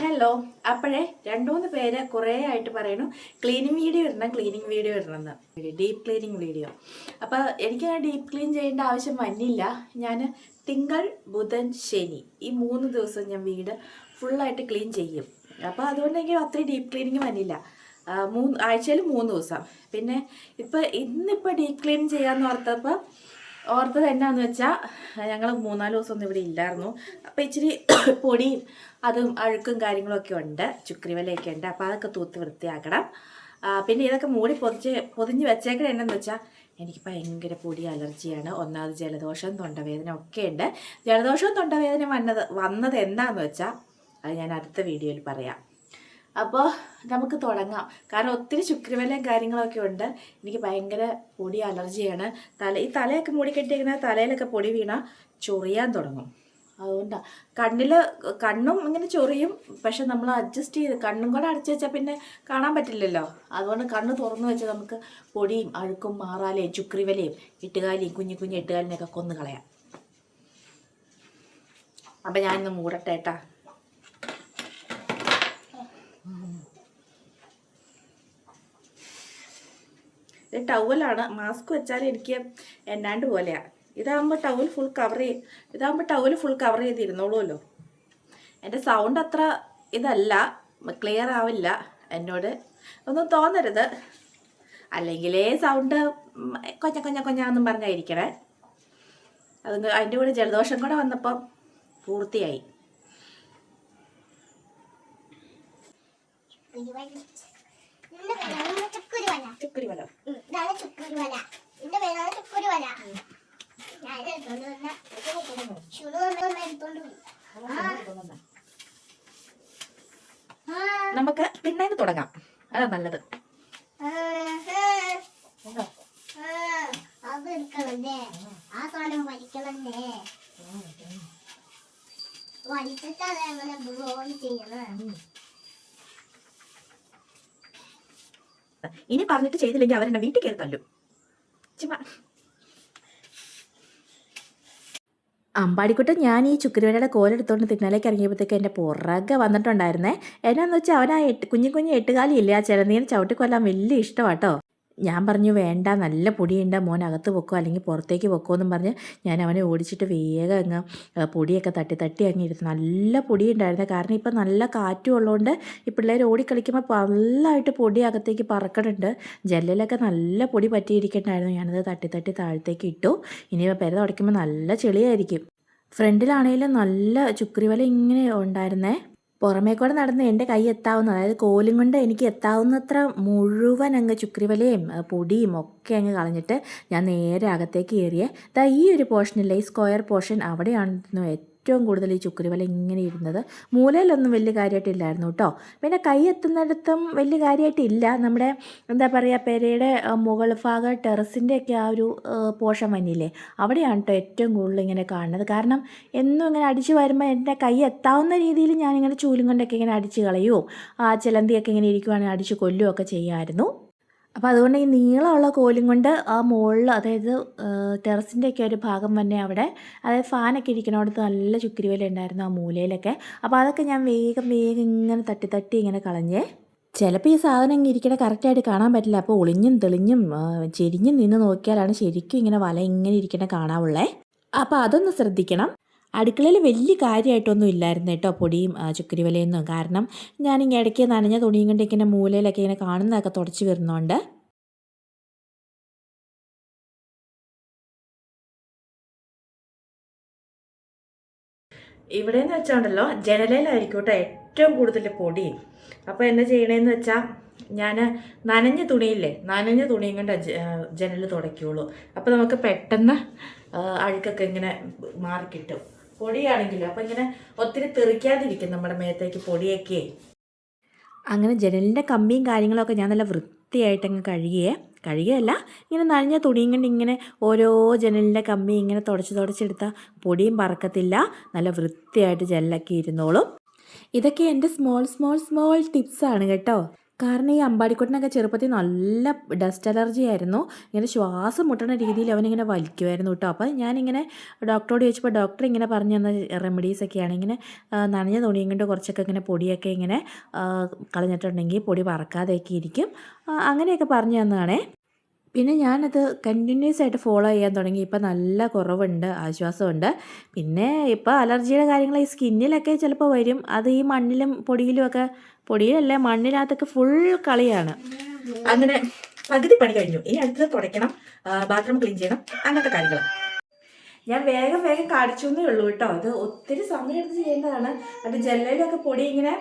Hello അപ്പോഴേ രണ്ടു മൂന്ന് പേര് കുറേ ആയിട്ട് പറയണു ക്ലീനിങ് വീഡിയോ ഇടണം ക്ലീനിങ് വീഡിയോ ഇടണമെന്ന് ഡീപ്പ് ക്ലീനിങ് വീഡിയോ അപ്പോൾ എനിക്ക് ഡീപ്പ് ക്ലീൻ ചെയ്യേണ്ട ആവശ്യം വന്നില്ല. ഞാൻ തിങ്കൾ ബുധൻ ശനി ഈ മൂന്ന് ദിവസം ഞാൻ വീട് ഫുള്ളായിട്ട് ക്ലീൻ ചെയ്യും. അപ്പോൾ അതുകൊണ്ട് എനിക്ക് അത്രയും ഡീപ്പ് ക്ലീനിങ് വന്നില്ല. മൂന്ന് ആഴ്ചയിൽ മൂന്ന് ദിവസം. പിന്നെ ഇപ്പം ഇന്നിപ്പോൾ ഡീപ്പ് ക്ലീൻ ചെയ്യാമെന്ന് ഓർത്തപ്പോൾ ഓർത്തത് എന്നാന്ന് വെച്ചാൽ ഞങ്ങൾ മൂന്നാൽ ദിവസമൊന്നും ഇവിടെ ഇല്ലായിരുന്നു. അപ്പോൾ ഇച്ചിരി പൊടിയും അതും അഴുക്കും കാര്യങ്ങളൊക്കെ ഉണ്ട് ചുക്രിവലയൊക്കെ ഉണ്ട്. അപ്പോൾ അതൊക്കെ തൂത്ത് വൃത്തിയാക്കണം. പിന്നെ ഇതൊക്കെ മൂടി പൊതിച്ച് പൊതിഞ്ഞ് വെച്ചേക്കണ എന്നാന്ന് വെച്ചാൽ എനിക്ക് ഭയങ്കര പൊടി അലർജിയാണ്. ഒന്നാമത് ജലദോഷം തൊണ്ടവേദന ഒക്കെ ഉണ്ട്. ജലദോഷവും തൊണ്ടവേദന വന്നത് വന്നത് എന്താണെന്ന് വെച്ചാൽ അത് ഞാൻ അടുത്ത വീഡിയോയിൽ പറയാം. അപ്പോൾ നമുക്ക് തുടങ്ങാം. കാരണം ഒത്തിരി ശുക്രവലയും കാര്യങ്ങളൊക്കെ ഉണ്ട്. എനിക്ക് ഭയങ്കര പൊടി അലർജിയാണ്. തല ഈ തലയൊക്കെ മൂടിക്കെട്ടിയിരിക്കുന്ന തലയിലൊക്കെ പൊടി വീണാൽ ചൊറിയാൻ തുടങ്ങും. അതുകൊണ്ടാണ് കണ്ണിൽ കണ്ണും ഇങ്ങനെ ചൊറിയും. പക്ഷെ നമ്മൾ അഡ്ജസ്റ്റ് ചെയ്ത് കണ്ണും കൂടെ അടച്ചു വെച്ചാൽ പിന്നെ കാണാൻ പറ്റില്ലല്ലോ. അതുകൊണ്ട് കണ്ണ് തുറന്നു വെച്ചാൽ നമുക്ക് പൊടിയും അഴുക്കും മാറാലയും ചുക്രിവലയും ഇട്ടുകാലിയും കുഞ്ഞു കുഞ്ഞു ഇട്ടുകാലിനെയൊക്കെ കൊന്നു കളയാം അപ്പം ഞാനിന്ന് മൂടട്ടെ കേട്ടാ. ഇത് ടവലാണ് മാസ്ക് വെച്ചാൽ എനിക്ക് എന്നാണ്ട് പോലെയാണ് ഇതാകുമ്പോൾ ടവൽ ഫുൾ കവർ ചെയ്ത് ഇതാകുമ്പോൾ ടവൽ ഫുൾ കവർ ചെയ്തിരുന്നോളൂല്ലോ എന്റെ സൗണ്ട് അത്ര ഇതല്ല. ക്ലിയർ ആവില്ല എന്നോട്. ഒന്നും തോന്നരുത്. അല്ലെങ്കിലേ സൗണ്ട് കൊഞ്ഞ കൊഞ്ഞ കൊഞ്ഞാന്നും പറഞ്ഞായിരിക്കണേ. അത് അതിന്റെ കൂടെ ജലദോഷം കൂടെ വന്നപ്പം പൂർത്തിയായി. ചുക്കുരി വല. ഞാൻ എടുത്തോണ്ട് നമുക്ക് പിന്നെ തുടങ്ങാം. അതാ നല്ലത് ആ, ആ, ആ, അത് എടുക്കണല്ലേ ആ സാധനം വലിക്കണല്ലേ വലിച്ചിട്ട് അത് എങ്ങനെ ബ്ലോൺ ചെയ്യണം ഇനി പറഞ്ഞിട്ട് ചെയ്തില്ലെങ്കിൽ അവരെന്നെ വീട്ടിൽ കയറി തല്ലും. ചുമ്മാ. അമ്പാടിക്കുട്ടൻ ഞാൻ ഈ ചുക്കുരുവലയുടെ കോലെടുത്തോണ്ട് തിണ്ണലേക്ക് ഇറങ്ങിയപ്പോഴത്തേക്ക് എന്റെ പുറകെ വന്നിട്ടുണ്ടായിരുന്നേ. എന്നാന്ന് വെച്ചാൽ അവനാ എട്ട് കുഞ്ഞു കുഞ്ഞു എട്ടുകാലിയില്ലേ ആ ചിലനീര് ചവിട്ടിക്കൊല്ലാൻ വലിയ ഇഷ്ടമാട്ടോ ഞാൻ പറഞ്ഞു വേണ്ട നല്ല പൊടിയുണ്ട് മോൻ അകത്ത് പൊക്കോ അല്ലെങ്കിൽ പുറത്തേക്ക് പൊക്കോ എന്നും പറഞ്ഞ് ഞാൻ അവനെ ഓടിച്ചിട്ട് വേഗം അങ്ങ് പൊടിയൊക്കെ തട്ടി തട്ടി അങ്ങ് ഇരുന്നു നല്ല പൊടിയുണ്ടായിരുന്നു. കാരണം ഇപ്പം നല്ല കാറ്റും ഉള്ളതുകൊണ്ട് ഈ പിള്ളേർ ഓടിക്കളിക്കുമ്പോൾ നല്ലതായിട്ട് പൊടി അകത്തേക്ക് പറക്കണുണ്ട്. ജല്ലിലൊക്കെ നല്ല പൊടി പറ്റിയിരിക്കണ്ടായിരുന്നു. ഞാനത് തട്ടി തട്ടി താഴത്തേക്ക് ഇട്ടു. ഇനി പെര തുടയ്ക്കുമ്പോൾ നല്ല ചെളിയായിരിക്കും. ഫ്രണ്ടിലാണെങ്കിലും നല്ല ചുക്രി വല ഇങ്ങനെ ഉണ്ടായിരുന്നേ. പുറമേ കൂടെ നടന്ന് എന്റെ കൈ എത്താവുന്ന അതായത് കോലും കൊണ്ട് എനിക്ക് എത്താവുന്നത്ര മുഴുവൻ അങ്ങ് ചുക്രിവലയും പൊടിയും ഒക്കെ അങ്ങ് കളഞ്ഞിട്ട് ഞാൻ നേരെ അകത്തേക്ക് കയറിയേ. ദാ ഈ ഒരു പോർഷനില്ലേ ഈ സ്ക്വയർ പോർഷൻ അവിടെയായിരുന്നു ഏറ്റവും കൂടുതൽ ഈ ചുക്രിവല ഇങ്ങനെ ഇരുന്നത്. മൂലയിലൊന്നും വലിയ കാര്യമായിട്ടില്ലായിരുന്നു കേട്ടോ. പിന്നെ കൈ എത്തുന്നിടത്തും വലിയ കാര്യമായിട്ടില്ല നമ്മുടെ എന്താ പറയുക പെരയുടെ മുകൾ ഭാഗം ടെറസിന്റെ ഒക്കെ ആ ഒരു പോഷൻ വന്നില്ലേ? അവിടെയാണ് കേട്ടോ ഏറ്റവും കൂടുതൽ ഇങ്ങനെ കാണുന്നത്. കാരണം എന്നും ഇങ്ങനെ അടിച്ച് വരുമ്പോൾ എന്റെ കൈ എത്താവുന്ന രീതിയിൽ ഞാനിങ്ങനെ ചൂലും കൊണ്ടൊക്കെ ഇങ്ങനെ അടിച്ച് കളയുമോ ആ ചിലന്തിയൊക്കെ ഇങ്ങനെ ഇരിക്കുവാണെങ്കിൽ അടിച്ച് കൊല്ലുകയൊക്കെ ചെയ്യുമായിരുന്നു അപ്പോൾ അതുകൊണ്ട് ഈ നീളമുള്ള കോലും കൊണ്ട് ആ മുകളിൽ അതായത് ടെറസിന്റെയൊക്കെ ഒരു ഭാഗം തന്നെ അവിടെ അതായത് ഫാനൊക്കെ ഇരിക്കണോടത്ത് നല്ല ചുക്കിരിവല ഉണ്ടായിരുന്നു ആ മൂലയിലൊക്കെ. അപ്പോൾ അതൊക്കെ ഞാൻ വേഗം വേഗം ഇങ്ങനെ തട്ടി തട്ടി ഇങ്ങനെ കളഞ്ഞേ ചിലപ്പോൾ ഈ സാധനം ഇങ്ങനെ ഇരിക്കണ കറക്റ്റായിട്ട് കാണാൻ പറ്റില്ല. അപ്പോൾ ഒളിഞ്ഞും തെളിഞ്ഞും ചെരിഞ്ഞും നിന്ന് നോക്കിയാലാണ് ശരിക്കും ഇങ്ങനെ വല ഇങ്ങനെ ഇരിക്കണ കാണാവുള്ളേ. അപ്പോൾ അതൊന്ന് ശ്രദ്ധിക്കണം. അടുക്കളയിൽ വലിയ കാര്യമായിട്ടൊന്നും ഇല്ലായിരുന്നു കേട്ടോ പൊടിയും ചുക്കരി വിലയൊന്നും കാരണം ഞാനിങ്ങനെ ഇടയ്ക്ക് നനഞ്ഞ തുണിയും കൊണ്ട് ഇങ്ങനെ മൂലയിലൊക്കെ ഇങ്ങനെ കാണുന്നതൊക്കെ തുടച്ച് വരുന്നുണ്ട്. ഇവിടെ എന്ന് വെച്ചാണ്ടല്ലോ ജനലയിലായിരിക്കോട്ടെ ഏറ്റവും കൂടുതൽ പൊടി. അപ്പോൾ എന്നാ ചെയ്യണേന്ന് വെച്ചാൽ ഞാൻ നനഞ്ഞ തുണിയില്ലേ നനഞ്ഞ തുണിയും കൊണ്ട് ജനൽ തുടയ്ക്കുള്ളൂ. അപ്പോൾ നമുക്ക് പെട്ടെന്ന് അഴുക്കൊക്കെ ഇങ്ങനെ മാറിക്കിട്ടും. പൊടിയാണെങ്കിലും? അപ്പം ഇങ്ങനെ ഒത്തിരി തെറിക്കാതിരിക്കും നമ്മുടെ മേത്തേക്ക് പൊടിയൊക്കെ. അങ്ങനെ ജനലിന്റെ കമ്പിയും കാര്യങ്ങളൊക്കെ ഞാൻ നല്ല വൃത്തിയായിട്ടങ്ങ് കഴുകിയേ. കഴുകിയല്ല ഇങ്ങനെ നനഞ്ഞ തുണിയും കൊണ്ട് ഇങ്ങനെ ഓരോ ജനലിന്റെ കമ്പി ഇങ്ങനെ തുടച്ച് തുടച്ചെടുത്താൽ പൊടിയും പറക്കത്തില്ല. നല്ല വൃത്തിയായിട്ട് ജനലൊക്കെ ഇരുന്നോളും. ഇതൊക്കെ എന്റെ സ്മോൾ സ്മോൾ സ്മോൾ ടിപ്സാണ് കേട്ടോ. കാരണം ഈ അമ്പാടിക്കുട്ടനൊക്കെ ചെറുപ്പത്തിൽ നല്ല ഡസ്റ്റ് അലർജി ആയിരുന്നു. ഇങ്ങനെ ശ്വാസം മുട്ടണ രീതിയിൽ അവനിങ്ങനെ വലിക്കുമായിരുന്നു കേട്ടോ. അപ്പോൾ ഞാനിങ്ങനെ ഡോക്ടറോട് ചോദിച്ചപ്പോൾ ഡോക്ടർ ഇങ്ങനെ പറഞ്ഞു തന്ന റെമഡീസ് ഒക്കെയാണ്. ഇങ്ങനെ നനഞ്ഞ തുണിയും കൊണ്ട് കുറച്ചൊക്കെ ഇങ്ങനെ പൊടിയൊക്കെ ഇങ്ങനെ കളഞ്ഞിട്ടുണ്ടെങ്കിൽ പൊടി പറക്കാതെയൊക്കെ ഇരിക്കും. അങ്ങനെയൊക്കെ പറഞ്ഞു തന്നതാണേ. പിന്നെ ഞാനത് കണ്ടിന്യൂസ് ആയിട്ട് ഫോളോ ചെയ്യാൻ തുടങ്ങി. ഇപ്പം നല്ല കുറവുണ്ട് ആശ്വാസമുണ്ട് പിന്നെ ഇപ്പോൾ അലർജിയുടെ കാര്യങ്ങൾ ഈ സ്കിന്നിലൊക്കെ ചിലപ്പോൾ വരും. അത് ഈ മണ്ണിലും പൊടിയിലും ഒക്കെ പൊടിയിലല്ല മണ്ണിനകത്തൊക്കെ ഫുൾ കളിയാണ്. അങ്ങനെ പകുതി പണി കഴിഞ്ഞു. ഇനി അടുത്തത് തുടയ്ക്കണം ബാത്റൂം ക്ലീൻ ചെയ്യണം അങ്ങനത്തെ കാര്യങ്ങൾ ഞാൻ വേഗം വേഗം കാണിച്ചു എന്നേ ഉള്ളൂ കേട്ടോ. ഇത് ഒത്തിരി സമയം എടുത്ത് ചെയ്യേണ്ടതാണ്. അത് ജെല്ലയിലൊക്കെ പൊടി ഇങ്ങനെ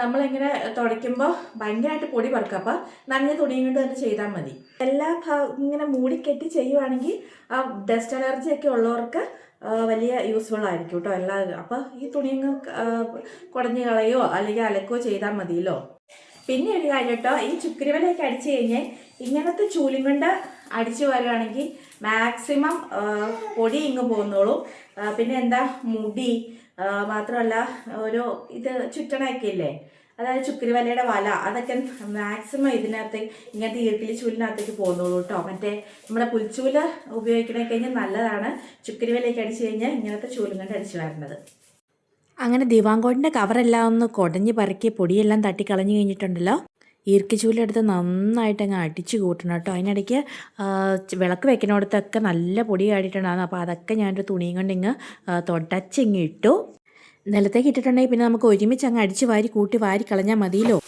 നമ്മളിങ്ങനെ തുടയ്ക്കുമ്പോൾ ഭയങ്കരമായിട്ട് പൊടി പറക്കും. അപ്പോൾ നനഞ്ഞ തുണിയും കൊണ്ട് തന്നെ ചെയ്താൽ മതി. എല്ലാ ഇങ്ങനെ മൂടിക്കെട്ടി ചെയ്യുവാണെങ്കിൽ ആ ഡസ്റ്റ് അലർജി ഒക്കെ ഉള്ളവർക്ക് വലിയ യൂസ്ഫുൾ ആയിരിക്കും കേട്ടോ എല്ലാ അപ്പോൾ ഈ തുണിയങ്ങ് കുടഞ്ഞു കളയോ അല്ലെങ്കിൽ അലക്കോ ചെയ്താൽ മതിയല്ലോ. പിന്നെ ഒരു കാര്യം കേട്ടോ ഈ ചുക്കരിവലയൊക്കെ അടിച്ചു കഴിഞ്ഞാൽ ഇങ്ങനത്തെ ചൂലും കൊണ്ട് അടിച്ചു വരുവാണെങ്കിൽ മാക്സിമം പൊടി ഇങ്ങ് പോകുന്നോളും പിന്നെ എന്താ മുടി മാത്രമല്ല ഒരു ഇത് ചുറ്റണയൊക്കെ ഇല്ലേ അതായത് ചുക്കരിവലയുടെ വല അതൊക്കെ മാക്സിമം ഇതിനകത്ത് ഇങ്ങനത്തെ ഈർക്കിലി ചൂലിനകത്തേക്ക് പോകുന്നുള്ളൂ കേട്ടോ മറ്റേ നമ്മുടെ പുൽച്ചൂൽ ഉപയോഗിക്കണേ കഴിഞ്ഞാൽ നല്ലതാണ്. ചുക്കരിവലയൊക്കെ അടിച്ചു കഴിഞ്ഞാൽ ഇങ്ങനത്തെ ചൂലും കൊണ്ട് അടിച്ചു വരേണ്ടത് അങ്ങനെ ദിവാങ്കോടിന്റെ കവറെല്ലാം ഒന്ന് കുടഞ്ഞ് പറക്കി പൊടിയെല്ലാം തട്ടിക്കളഞ്ഞു കഴിഞ്ഞിട്ടുണ്ടല്ലോ? ഈർക്കിച്ചൂലെടുത്ത് നന്നായിട്ട് അങ്ങ് അടിച്ചു കൂട്ടണം കേട്ടോ. അതിനിടയ്ക്ക് വിളക്ക് വെക്കണോടത്തൊക്കെ നല്ല പൊടി കാടിയിട്ടുണ്ടായിരുന്നു. അപ്പോൾ അതൊക്കെ ഞാനൊരു തുണിയും കൊണ്ട് ഇങ്ങ് തുടച്ചിങ്ങ് ഇട്ടു. നിലത്തേക്ക് ഇട്ടിട്ടുണ്ടെങ്കിൽ പിന്നെ നമുക്ക് ഒരുമിച്ച് അങ്ങ് അടിച്ച് വാരി കൂട്ടി വാരി കളഞ്ഞാൽ മതിയല്ലോ.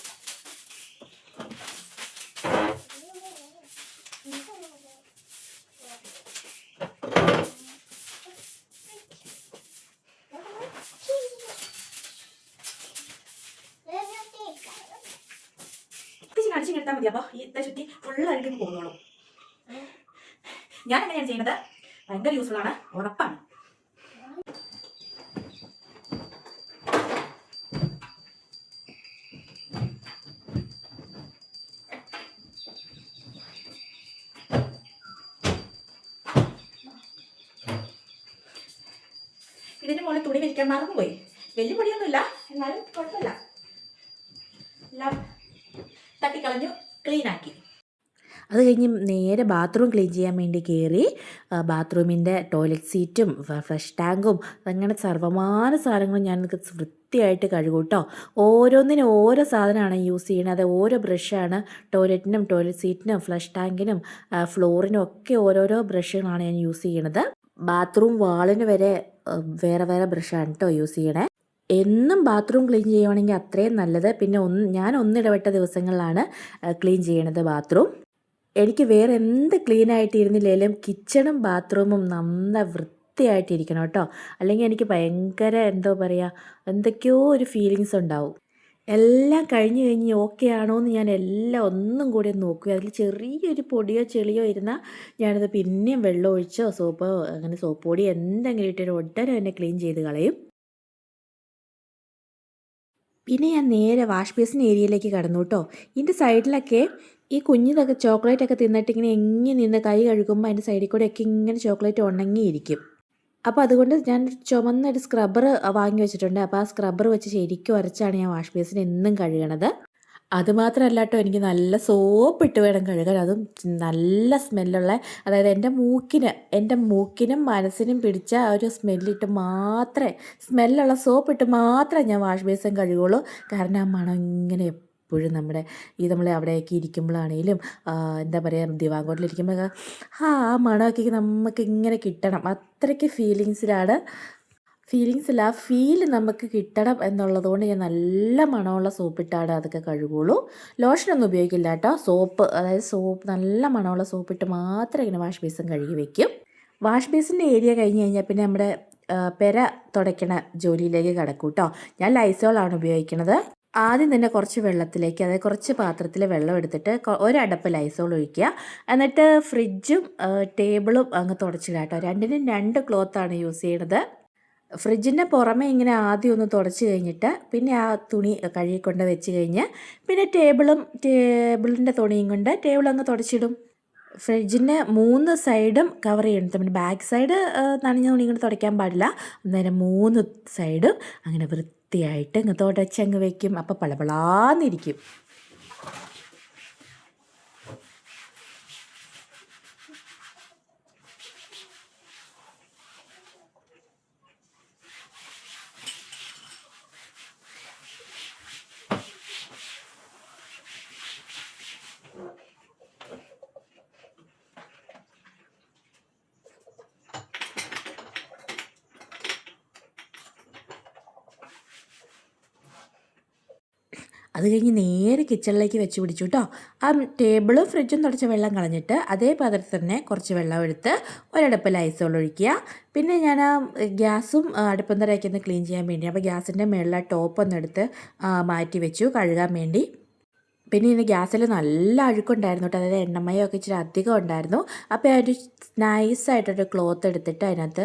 കിട്ടാൽ മതി അപ്പോൾ ഈ ചുറ്റി ഫുൾ അഴുകിട്ട് പോകുന്നോളൂ. ഞാൻ എങ്ങനെയാണ് ചെയ്യുന്നത്? ഭയങ്കര യൂസ്ഫുൾ ആണ് ഉറപ്പാണ്. ഇതിന്റെ മുകളിൽ തുണി വിരിക്കാൻ മറന്നുപോയി. വലിയ പൊടിയൊന്നുമില്ല എന്നാലും കുഴപ്പമില്ല. തട്ടിക്കളഞ്ഞു. ക്ലീൻ ആക്കി അത് കഴിഞ്ഞ് നേരെ ബാത്റൂം ക്ലീൻ ചെയ്യാൻ വേണ്ടി കയറി ബാത്റൂമിന്റെ ടോയ്ലറ്റ് സീറ്റും ഫ്രഷ് ടാങ്കും അങ്ങനെ സർവമാന സാധനങ്ങളും ഞാൻ വൃത്തിയായിട്ട് കഴുകും കേട്ടോ ഓരോന്നിനും ഓരോ സാധനമാണ് യൂസ് ചെയ്യുന്നത് ഓരോ ബ്രഷാണ് ടോയ്ലറ്റിനും ടോയ്ലറ്റ് സീറ്റിനും ഫ്ലഷ് ടാങ്കിനും ഫ്ലോറിനും ഒക്കെ ഓരോരോ ബ്രഷുകളാണ് ഞാൻ യൂസ് ചെയ്യണത്. ബാത്റൂം വാളിന് വരെ വേറെ വേറെ ബ്രഷാണ് കേട്ടോ യൂസ് ചെയ്യണേ. എന്നും ബാത്റൂം ക്ലീൻ ചെയ്യുവാണെങ്കിൽ അത്രയും നല്ലത്. പിന്നെ ഒന്ന് ഞാൻ ഒന്നിടവിട്ട ദിവസങ്ങളിലാണ് ക്ലീൻ ചെയ്യണത് ബാത്റൂം എനിക്ക് വേറെ എന്ത് ക്ലീൻ ആയിട്ട് കിച്ചണും ബാത്റൂമും നന്ന വൃത്തിയായിട്ടിരിക്കണം കേട്ടോ. അല്ലെങ്കിൽ എനിക്ക് ഭയങ്കര എന്തോ പറയുക എന്തൊക്കെയോ ഒരു ഫീലിങ്സ് ഉണ്ടാവും. എല്ലാം കഴിഞ്ഞ് കഴിഞ്ഞ് ഓക്കെ ആണോ എന്ന് ഞാൻ എല്ലാം ഒന്നും കൂടി നോക്കുക. അതിൽ ചെറിയൊരു പൊടിയോ ചെളിയോ ഇരുന്നാൽ ഞാനത് പിന്നെയും വെള്ളം ഒഴിച്ചോ സോപ്പോ അങ്ങനെ സോപ്പ് പൊടി എന്തെങ്കിലും ഇട്ടൊരു ഉടനെ തന്നെ ക്ലീൻ ചെയ്ത് കളയും. പിന്നെ ഞാൻ നേരെ വാഷ് ബേസിൻ ഏരിയയിലേക്ക് കടന്നു കേട്ടോ. ഇതിന്റെ സൈഡിലൊക്കെ ഈ കുഞ്ഞിതൊക്കെ ചോക്ലേറ്റ് ഒക്കെ തിന്നിട്ട് ഇങ്ങനെ എങ്ങി നിന്ന് കൈ കഴുകുമ്പോൾ അതിന്റെ സൈഡിൽ ഒക്കെ ഇങ്ങനെ ചോക്ലേറ്റ് ഉണങ്ങിയിരിക്കും. അപ്പോൾ അതുകൊണ്ട് ഞാൻ ചുമന്നൊരു സ്ക്രബ്ബർ വാങ്ങി വെച്ചിട്ടുണ്ട്. അപ്പോൾ ആ സ്ക്രബ്ബർ വെച്ച് ശരിക്കും ഉരച്ചാണ് ഞാൻ വാഷ് ബേസിൻ എന്നും കഴുകണത്. അതുമാത്രമല്ല കേട്ടോ എനിക്ക് നല്ല സോപ്പ് ഇട്ട് വേണം കഴുകാൻ. അതും നല്ല സ്മെല്ലുള്ള അതായത് എന്റെ മൂക്കിന് എന്റെ മൂക്കിനും മനസ്സിനും പിടിച്ച ആ ഒരു സ്മെല്ലിട്ട് മാത്രമേ സ്മെല്ലുള്ള സോപ്പ് ഇട്ട് മാത്രമേ ഞാൻ വാഷ് ബേസിൻ കഴുകുള്ളൂ. കാരണം ആ മണം ഇങ്ങനെ എപ്പോഴും നമ്മുടെ ഈ നമ്മളെ അവിടെയൊക്കെ ഇരിക്കുമ്പോഴാണേലും എന്താ പറയുക ദിവാങ്കോട്ടിലിരിക്കുമ്പോൾ ആ ആ മണമൊക്കെ നമുക്ക് ഇങ്ങനെ കിട്ടണം. അത്രയ്ക്ക് ഫീലിങ്സിലാണ് ഫീലിങ്സ് ഇല്ല. ആ ഫീൽ നമുക്ക് കിട്ടണം എന്നുള്ളത് കൊണ്ട് ഞാൻ നല്ല മണമുള്ള സോപ്പിട്ടാണ് അതൊക്കെ കഴുകുള്ളൂ. ലോഷനൊന്നും ഉപയോഗിക്കില്ല കേട്ടോ. സോപ്പ് അതായത് സോപ്പ് നല്ല മണമുള്ള സോപ്പിട്ട് മാത്രം ഇങ്ങനെ വാഷ് ബേസിൻ കഴുകി വെക്കും. വാഷ് ബേസിന്റെ ഏരിയ കഴിഞ്ഞ് കഴിഞ്ഞാൽ പിന്നെ നമ്മുടെ പെര തുടയ്ക്കണ ജോലിയിലേക്ക് കിടക്കും കേട്ടോ. ഞാൻ ലൈസോളാണ് ഉപയോഗിക്കുന്നത് ആദ്യം തന്നെ കുറച്ച് വെള്ളത്തിലേക്ക് അതായത് കുറച്ച് പാത്രത്തിൽ വെള്ളം എടുത്തിട്ട് ഒരടപ്പ് ലൈസോൾ ഒഴിക്കുക. എന്നിട്ട് ഫ്രിഡ്ജും ടേബിളും അങ്ങ് തുടച്ചിടാം കേട്ടോ. രണ്ടിനും രണ്ട് ക്ലോത്താണ് യൂസ് ചെയ്യണത്. ഫ്രിഡ്ജിന്റെ പുറമെ ഇങ്ങനെ ആദ്യം ഒന്ന് തുടച്ച് കഴിഞ്ഞിട്ട് പിന്നെ ആ തുണി കഴുകിക്കൊണ്ട് വെച്ച് കഴിഞ്ഞ് പിന്നെ ടേബിളും ടേബിളിന്റെ തുണിയും കൊണ്ട് ടേബിൾ അങ്ങ് തുടച്ചിടും. ഫ്രിഡ്ജിന്റെ മൂന്ന് സൈഡും കവർ ചെയ്യണം. പിന്നെ ബാക്ക് സൈഡ് നനഞ്ഞ തുണി കൊണ്ട് തുടയ്ക്കാൻ പാടില്ല. അന്നേരം മൂന്ന് സൈഡും അങ്ങനെ വൃത്തിയായിട്ട് ഇങ്ങ് തുടച്ചങ്ങ് വയ്ക്കും അപ്പോൾ പളപളാന്നിരിക്കും. അത് കഴിഞ്ഞ് നേരെ കിച്ചണിലേക്ക് വെച്ച് പിടിച്ചു കേട്ടോ ആ ടേബിളും ഫ്രിഡ്ജും തുടച്ച വെള്ളം കളഞ്ഞിട്ട് അതേ പാത്രത്തിൽ തന്നെ കുറച്ച് വെള്ളം എടുത്ത് ഒരടുപ്പിൽ ഐസോൾ ഒഴിക്കുക. പിന്നെ ഞാൻ ആ ഗ്യാസും അടുപ്പം തറയൊക്കെ ഒന്ന് ക്ലീൻ ചെയ്യാൻ വേണ്ടി അപ്പോൾ ഗ്യാസിന്റെ മുകളിലെ ടോപ്പ് ഒന്ന് എടുത്ത് മാറ്റി വെച്ചു കഴുകാൻ വേണ്ടി. പിന്നെ ഇതിന് ഗ്യാസിൽ നല്ല അഴുക്കുണ്ടായിരുന്നു കേട്ടോ അതായത് എണ്ണമയൊക്കെ ഇച്ചിരി അധികം ഉണ്ടായിരുന്നു. അപ്പോൾ ആ ഒരു നൈസായിട്ടൊരു ക്ലോത്ത് എടുത്തിട്ട് അതിനകത്ത്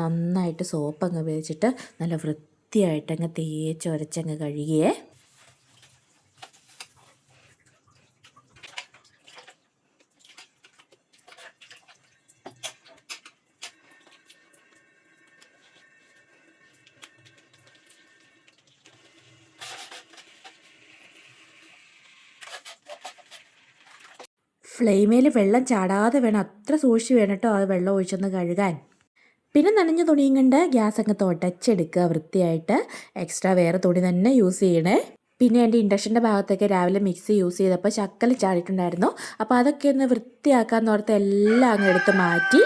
നന്നായിട്ട് സോപ്പ് അങ്ങ് ഉപയോഗിച്ചിട്ട് നല്ല വൃത്തിയായിട്ട് അങ്ങ് തേച്ച് ഉരച്ചങ്ങ് കഴുകിയേ. ഫ്ലെയിമേൽ വെള്ളം ചാടാതെ വേണം. അത്ര സൂക്ഷിച്ച് വേണം കേട്ടോ അത് വെള്ളം ഒഴിച്ചൊന്ന് കഴുകാൻ. പിന്നെ നനഞ്ഞ തുണിയും കണ്ട് ഗ്യാസ് അങ്ങ് തുടച്ചെടുക്കുക വൃത്തിയായിട്ട്. എക്സ്ട്രാ വേറെ തുണി തന്നെ യൂസ് ചെയ്യണേ. പിന്നെ എന്റെ ഇൻഡക്ഷന്റെ ഭാഗത്തൊക്കെ രാവിലെ മിക്സി യൂസ് ചെയ്തപ്പോൾ ശക്കൽ ചാടിയിട്ടുണ്ടായിരുന്നു. അപ്പോൾ അതൊക്കെ ഒന്ന് വൃത്തിയാക്കാൻ ഓർത്ത് എല്ലാം അങ്ങ് എടുത്ത് മാറ്റി.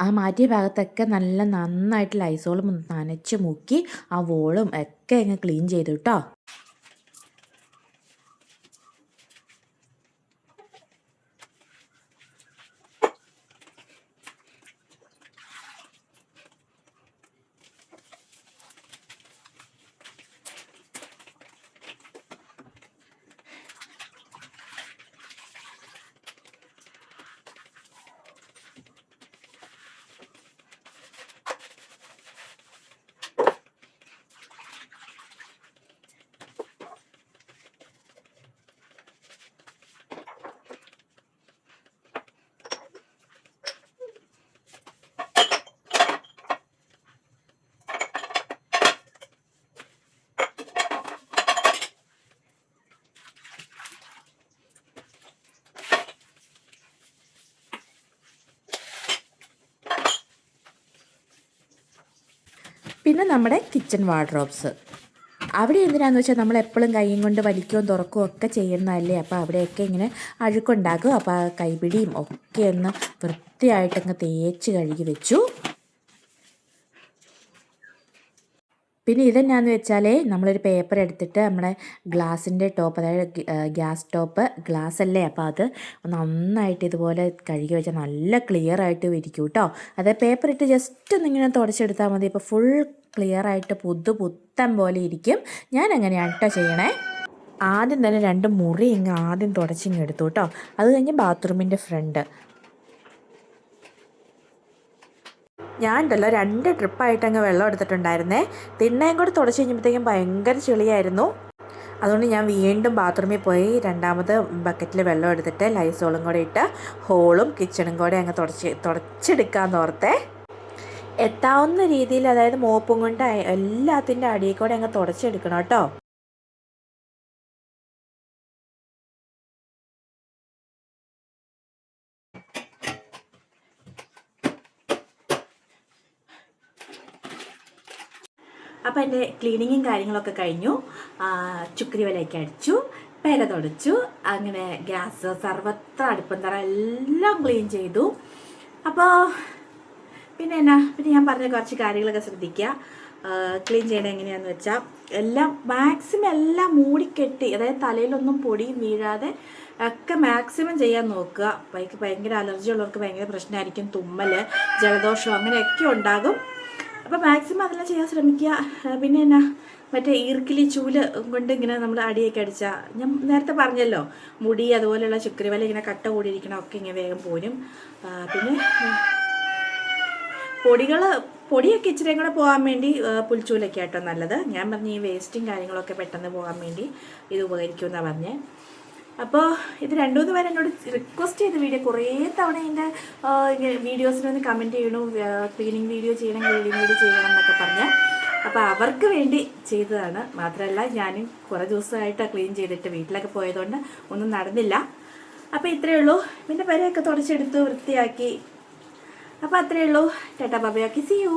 ആ മാറ്റിയ ഭാഗത്തൊക്കെ നല്ല നന്നായിട്ട് ലൈസോളും നനച്ച് മുക്കി ആ വോളും ഒക്കെ അങ്ങ് ക്ലീൻ ചെയ്തു കേട്ടോ പിന്നെ നമ്മുടെ കിച്ചൺ വാർഡ്രോബ്സ് അവിടെ എന്തിനാന്ന് വെച്ചാൽ നമ്മൾ എപ്പോഴും കൈയും കൊണ്ട് വലിക്കുകയും തുറക്കുകയും ഒക്കെ ചെയ്യുന്നതല്ലേ? അപ്പോൾ അവിടെയൊക്കെ ഇങ്ങനെ അഴുക്കുണ്ടാക്കും. അപ്പോൾ ആ കൈപിടിയും ഒക്കെ ഒന്ന് വൃത്തിയായിട്ടങ്ങ് തേച്ച് കഴുകി വെച്ചു. പിന്നെ ഇതെന്നാന്ന് വെച്ചാൽ നമ്മളൊരു പേപ്പർ എടുത്തിട്ട് നമ്മുടെ ഗ്ലാസിന്റെ ടോപ്പ് അതായത് ഗ്യാസ് ടോപ്പ് ഗ്ലാസ് അല്ലേ അപ്പോൾ അത് നന്നായിട്ട് ഇതുപോലെ കഴുകി വെച്ചാൽ നല്ല ക്ലിയർ ആയിട്ട് ഇരിക്കും കേട്ടോ അതായത് പേപ്പർ ഇട്ട് ജസ്റ്റ് ഒന്നിങ്ങനെ തുടച്ചെടുത്താൽ മതി. ഇപ്പോൾ ഫുൾ ക്ലിയർ ആയിട്ട് പുതു പുത്തൻ പോലെ ഇരിക്കും. ഞാൻ അങ്ങനെയാണ് കേട്ടോ ചെയ്യണേ. ആദ്യം തന്നെ രണ്ട് മുറി ഇങ്ങ് ആദ്യം തുടച്ചിങ്ങ് എടുത്തു കേട്ടോ. അത് കഴിഞ്ഞ് ബാത്റൂമിന്റെ ഫ്രണ്ട്. ഞാൻ ഉണ്ടല്ലോ രണ്ട് ട്രിപ്പായിട്ട് അങ്ങ് വെള്ളം എടുത്തിട്ടുണ്ടായിരുന്നേ. തിണ്ണയും കൂടെ തുടച്ച് കഴിഞ്ഞപ്പോഴത്തേക്കും ഭയങ്കര ചെളിയായിരുന്നു. അതുകൊണ്ട് ഞാൻ വീണ്ടും ബാത്റൂമിൽ പോയി രണ്ടാമത് ബക്കറ്റിൽ വെള്ളം എടുത്തിട്ട് ലൈസോളും കൂടെ ഇട്ട് ഹോളും കിച്ചണും കൂടെ അങ്ങ് തുടച്ച് തുടച്ചെടുക്കാമെന്ന് ഓർത്തേ. എത്താവുന്ന രീതിയിൽ അതായത് മോപ്പും കൊണ്ട് എല്ലാത്തിന്റെ അടിയിൽ കൂടെ അങ്ങ് തുടച്ചെടുക്കണം കേട്ടോ. അപ്പോൾ എന്റെ ക്ലീനിങ്ങും കാര്യങ്ങളൊക്കെ കഴിഞ്ഞു. ചുക്രി വലയൊക്കെ അടിച്ചു പേര തുടച്ചു അങ്ങനെ ഗ്യാസ് സർവത്ര അടുപ്പം തറ എല്ലാം ക്ലീൻ ചെയ്തു. അപ്പോൾ പിന്നെ എന്നാ പിന്നെ ഞാൻ പറഞ്ഞ കുറച്ച് കാര്യങ്ങളൊക്കെ ശ്രദ്ധിക്കുക. ക്ലീൻ ചെയ്യണത് എങ്ങനെയാണെന്ന് വെച്ചാൽ എല്ലാം മാക്സിമം എല്ലാം മൂടിക്കെട്ടി അതായത് തലയിലൊന്നും പൊടിയും വീഴാതെ ഒക്കെ മാക്സിമം ചെയ്യാൻ നോക്കുക. ബൈക്ക് ഭയങ്കര അലർജി ഉള്ളവർക്ക് ഭയങ്കര പ്രശ്നമായിരിക്കും തുമ്മൽ ജലദോഷം അങ്ങനെയൊക്കെ ഉണ്ടാകും. അപ്പോൾ മാക്സിമം അതെല്ലാം ചെയ്യാൻ ശ്രമിക്കുക. പിന്നെ എന്നാ മറ്റേ ഈർക്കിലി ചൂൽ കൊണ്ട് ഇങ്ങനെ നമ്മൾ അടിയൊക്കെ അടിച്ചാൽ ഞാൻ നേരത്തെ പറഞ്ഞല്ലോ മുടി അതുപോലെയുള്ള ചുക്രിവല ഇങ്ങനെ കട്ട കൂടിയിരിക്കണം ഒക്കെ ഇങ്ങനെ വേഗം പോരും. പിന്നെ പൊടികൾ പൊടിയൊക്കെ ഇച്ചിരി കൂടെ പോകാൻ വേണ്ടി പുൽച്ചൂലൊക്കെ ആട്ടോ നല്ലത്. ഞാൻ പറഞ്ഞ ഈ വേസ്റ്റും കാര്യങ്ങളൊക്കെ പെട്ടെന്ന് പോകാൻ വേണ്ടി ഇത് ഉപകരിക്കുമെന്നാണ് പറഞ്ഞത് അപ്പോൾ ഇത് രണ്ടു മൂന്ന് പേര് എന്നോട് റിക്വസ്റ്റ് ചെയ്ത വീഡിയോ കുറേ തവണ എന്റെ വീഡിയോസിനൊന്ന് കമന്റ് ചെയ്യണു ക്ലീനിങ് വീഡിയോ ചെയ്യണം ക്ലീനിങ് വീഡിയോ ചെയ്യണം എന്നൊക്കെ പറഞ്ഞ്. അപ്പോൾ അവർക്ക് വേണ്ടി ചെയ്തതാണ്. മാത്രമല്ല ഞാനും കുറേ ദിവസമായിട്ട് ക്ലീൻ ചെയ്തിട്ട് വീട്ടിലൊക്കെ പോയതുകൊണ്ട് ഒന്നും നടന്നില്ല. അപ്പോൾ ഇത്രയേ ഉള്ളൂ. പിന്നെ പേരെയൊക്കെ തുടച്ചെടുത്ത് വൃത്തിയാക്കി അപ്പോൾ അത്രയേ ഉള്ളൂ. ടാറ്റാ ബാബയാക്കി. C U